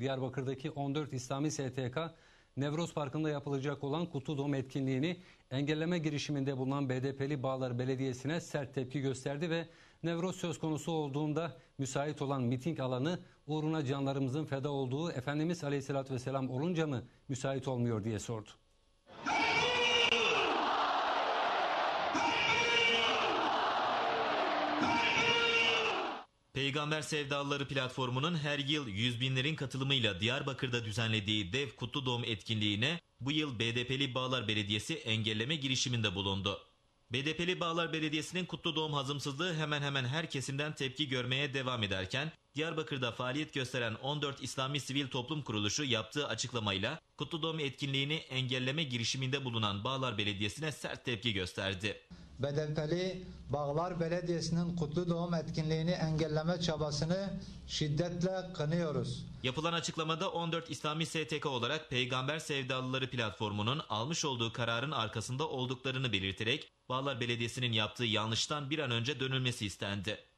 Diyarbakır'daki 14 İslami STK Nevroz Parkı'nda yapılacak olan Kutlu Doğum etkinliğini engelleme girişiminde bulunan BDP'li Bağlar Belediyesi'ne sert tepki gösterdi ve Nevroz söz konusu olduğunda müsait olan miting alanı uğruna canlarımızın feda olduğu Efendimiz Aleyhisselatü Vesselam olunca mı müsait olmuyor diye sordu. Peygamber Sevdalıları platformunun her yıl yüz binlerin katılımıyla Diyarbakır'da düzenlediği dev kutlu doğum etkinliğine bu yıl BDP'li Bağlar Belediyesi engelleme girişiminde bulundu. BDP'li Bağlar Belediyesi'nin kutlu doğum hazımsızlığı hemen hemen her kesimden tepki görmeye devam ederken Diyarbakır'da faaliyet gösteren 14 İslami Sivil Toplum Kuruluşu yaptığı açıklamayla kutlu doğum etkinliğini engelleme girişiminde bulunan Bağlar Belediyesi'ne sert tepki gösterdi. BDP'li Bağlar Belediyesi'nin kutlu doğum etkinliğini engelleme çabasını şiddetle kınıyoruz. Yapılan açıklamada 14 İslami STK olarak Peygamber Sevdalıları platformunun almış olduğu kararın arkasında olduklarını belirterek Bağlar Belediyesi'nin yaptığı yanlıştan bir an önce dönülmesi istendi.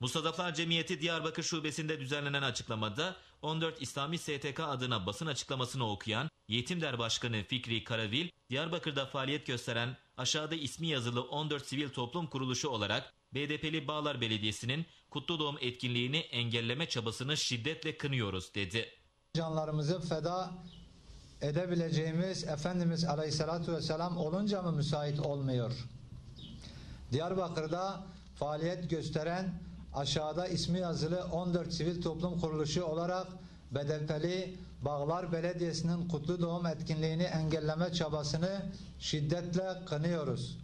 Mustadaflar Cemiyeti Diyarbakır Şubesi'nde düzenlenen açıklamada 14 İslami STK adına basın açıklamasını okuyan Yetimder Başkanı Fikri Karavil, Diyarbakır'da faaliyet gösteren aşağıda ismi yazılı 14 sivil toplum kuruluşu olarak BDP'li Bağlar Belediyesi'nin Kutlu Doğum etkinliğini engelleme çabasını şiddetle kınıyoruz dedi. Canlarımızı feda edebileceğimiz Efendimiz Aleyhisselatü Vesselam olunca mı müsait olmuyor? Diyarbakır'da faaliyet gösteren aşağıda ismi yazılı 14 sivil toplum kuruluşu olarak BDP'li Bağlar Belediyesi'nin kutlu doğum etkinliğini engelleme çabasını şiddetle kınıyoruz.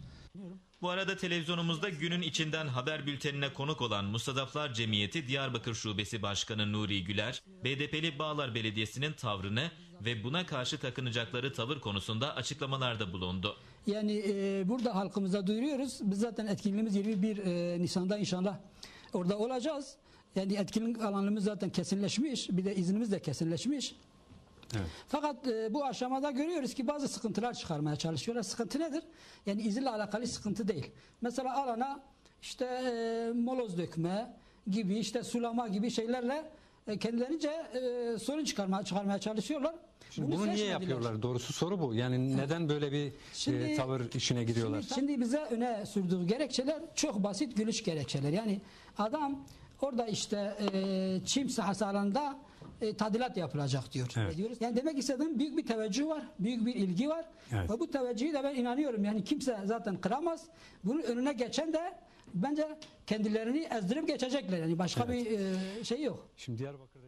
Bu arada televizyonumuzda günün içinden haber bültenine konuk olan Mustadaflar Cemiyeti Diyarbakır Şubesi Başkanı Nuri Güler, BDP'li Bağlar Belediyesi'nin tavrını ve buna karşı takınacakları tavır konusunda açıklamalarda bulundu. Yani e, burada halkımıza duyuruyoruz. Biz zaten etkinliğimiz 21 e, Nisan'da inşallah orada olacağız. Yani etkinlik alanımız zaten kesinleşmiş. Bir de iznimiz de kesinleşmiş. Evet. Fakat e, bu aşamada görüyoruz ki bazı sıkıntılar çıkarmaya çalışıyorlar. Sıkıntı nedir? Yani izinle alakalı sıkıntı değil. Mesela alana işte e, moloz dökme gibi işte sulama gibi şeylerle e, kendilerince e, sorun çıkarmaya çıkarmaya çalışıyorlar. Şimdi bunu, niye seçmediler. yapıyorlar? Doğrusu soru bu. Yani neden böyle bir Şimdi- e, tavır işine giriyorlar? Şimdi, şimdi bize öne sürdüğü gerekçeler çok basit gülüş gerekçeler. Yani adam orada işte e, çim sahası alanında e, tadilat yapılacak diyor. Evet. Diyoruz. Yani demek istediğim büyük bir teveccüh var, büyük bir ilgi var. Evet. Ve bu teveccühü de ben inanıyorum. Yani kimse zaten kıramaz. Bunun önüne geçen de bence kendilerini ezdirip geçecekler. Yani başka Evet. bir e, şey yok. Şimdi Diyarbakır